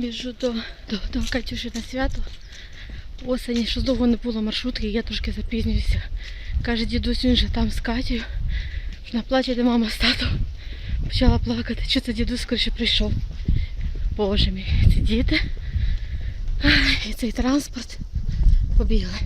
Біжу до до, до Катюші на свято. Осені, що довго не було маршрутки, я трошки запізнююся. Каже, дідусь він же там з Катю. Вона плаче, де мама з татом. Почала плакати. Що це дідусь скоріше прийшов? Боже мій, ці діти. І цей транспорт побігли.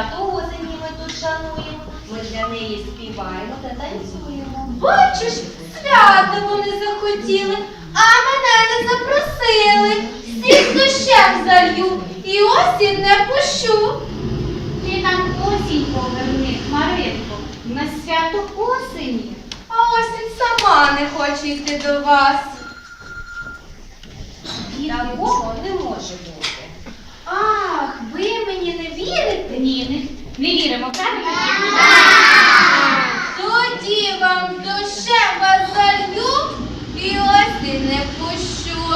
Свято осені ми тут шануємо, ми для неї співаємо та танцюємо. Бачиш, свято вони захотіли, а мене не запросили. Всіх дощем залью і осінь не пущу. Ти нам осінь поверни, Маринко, на свято осені. А осінь сама не хоче йти до вас. Такого не може бути. Ах, ви мені не вірите? Ні, не, не віримо, правильно? Тоді вам душе вас залью і осінь не пущу.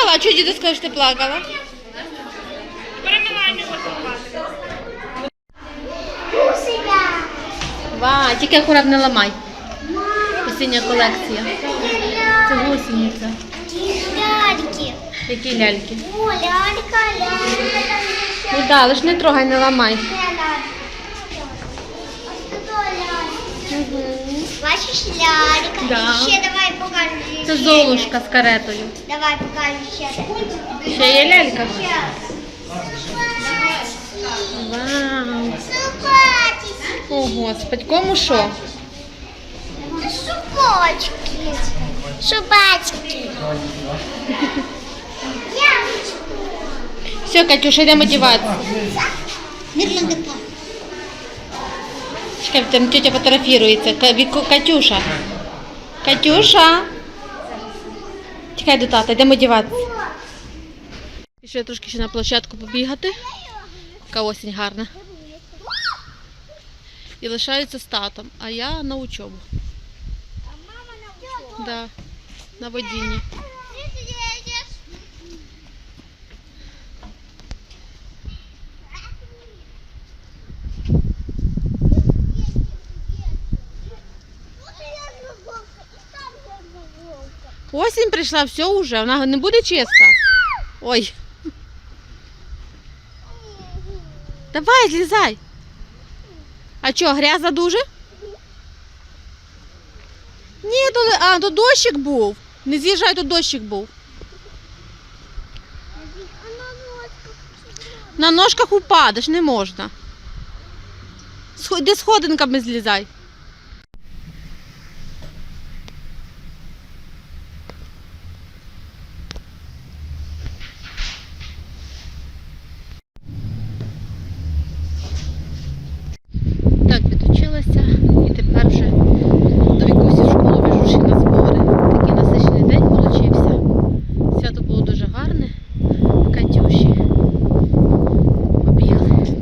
Плакала? А чого діду сказав, що ти плакала? Ва, тільки акуратно не ламай. Осіння колекція. Це гусениця. Ляльки. Які ляльки? О, лялька, лялька. Ну да, лиш не трогай, не ламай. Бачиш лялька? Да. Ще давай покажу. Це ще. золушка з каретою. Давай покажу ще. Ще є лялька? Ще. Вау. О, Господь, кому що? Собачки. Собачки. Ямочку. Все, Катюша, йдемо одягатися. Не надо Чекай, там тетя фотографірується. Катюша. Катюша. Чекай до тата, йдемо одягатися. Пішли трошки ще на площадку побігати. Яка осінь гарна. І лишаються з татом, а я на учобу. Да, на водінні. Осінь прийшла, все уже, вона не буде чиста. Ой. Давай, злізай. А що, гряза дуже? Ні, то, а, то дощик був. Не з'їжджай, то дощик був. На ножках упадеш, не можна. Іди сходинками злізай.